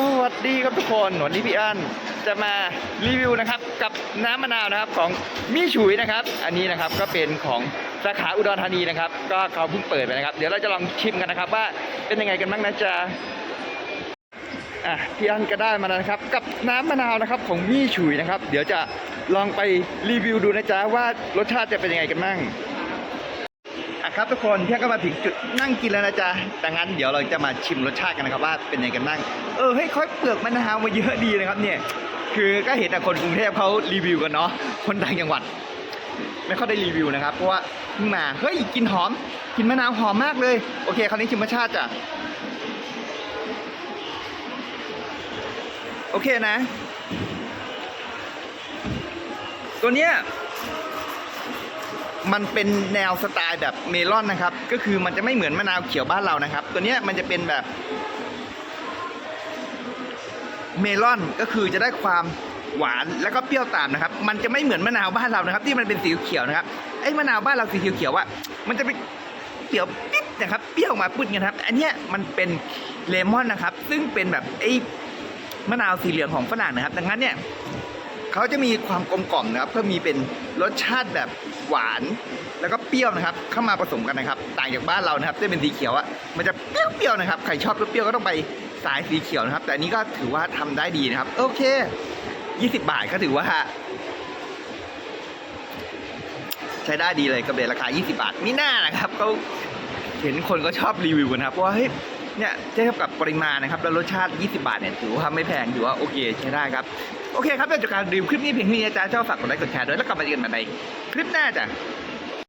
สวัสดีครับทุกคนวันนี้พี่อันจะมารีวิวนะครับกับน้ำมะนาวนะครับของมี่ฉุยนะครับ อันนี้นะครับก็เป็นของสาขาอุดรธานีนะครับ ก็เขาเพิ่งเปิดไปนะครับ เดี๋ยวเราจะลองชิมกันนะครับ ว่าเป็นยังไงกันบ้างนะจ๊ะอะพี่อันก็ได้มาแล้วนะครับ กับน้ำมะนาวนะครับของมี่ฉุยนะครับ เดี๋ยวจะลองไปรีวิวดูนะจ๊ะว่ารสชาติจะเป็นยังไงกันบ้าง ครับทุกคนเที่ยงก็มาถึงจุดนั่งกินแล้วนะจ๊ะดังนั้นเดี๋ยวเราจะมาชิมรสชาติกันนะครับว่าเป็นยังไงกันบ้าง เออเฮ้ยค่อยเปลือกมะนาวมาเยอะดีนะครับเนี่ย คือก็เห็นแต่คนกรุงเทพเขารีวิวกันเนาะ คนต่างจังหวัด ไม่ค่อยได้รีวิวนะครับ เพราะว่าเพิ่งมา เฮ้ยกินหอม กินมะนาวหอมมากเลย โอเคคราวนี้ชิมรสชาติจ้ะ โอเคนะ ตัวเนี้ย มันเป็นแนวสไตล์แบบเมลอนนะครับ ก็คือมันจะไม่เหมือนมะนาวเขียวบ้านเรานะครับ ตัวเนี้ยมันจะเป็นแบบ เมลอนก็คือจะได้ความหวานแล้วก็เปรี้ยวตามนะครับ มันจะไม่เหมือนมะนาวบ้านเรานะครับ ที่มันเป็นสีเขียวนะครับไอ้มะนาวบ้านเราสีเขียวๆว่ามันจะเป็นเปรี้ยวปิ๊ดนะครับเปรี้ยวมาปุ๊ดเงี้ยครับ อันเนี้ยมันเป็นเลมอนนะครับ ซึ่งเป็นแบบไอ้มะนาวสีเหลืองของฝรั่งนะครับ ดังนั้นเนี่ย เขาจะมีความกลมกล่อมนะครับเพื่อมีเป็นรสชาติแบบหวาน แล้วก็เปรี้ยวนะครับ เข้ามาผสมกันนะครับ ต่างจากบ้านเรานะครับที่เป็นสีเขียวอะมันจะเปรี้ยวๆนะครับใครชอบเปรี้ยวๆก็ต้องไปสายสีเขียวนะครับ แต่อันนี้ก็ถือว่าทำได้ดีนะครับ โอเค 20 บาทก็ถือว่า ใช้ได้ดีเลยกับเบราคา 20 บาทมิน่านะครับเขาเห็นคนก็ชอบรีวิวกันนะครับเพราะว่าเฮ้ยเนี่ยเทียบกับปริมาณนะครับ แล้วรสชาติ 20 บาทเนี่ยถือว่าไม่แพงถือว่าโอเคใช้ได้ครับ โอเคครับเพื่อจากการรีวิวคลิปนี้เพียงนี้นะจ๊ะชอบฝากกดไลค์กดแชร์ด้วยแล้วกลับมาเจอกันใหม่ในคลิปหน้าจ้ะ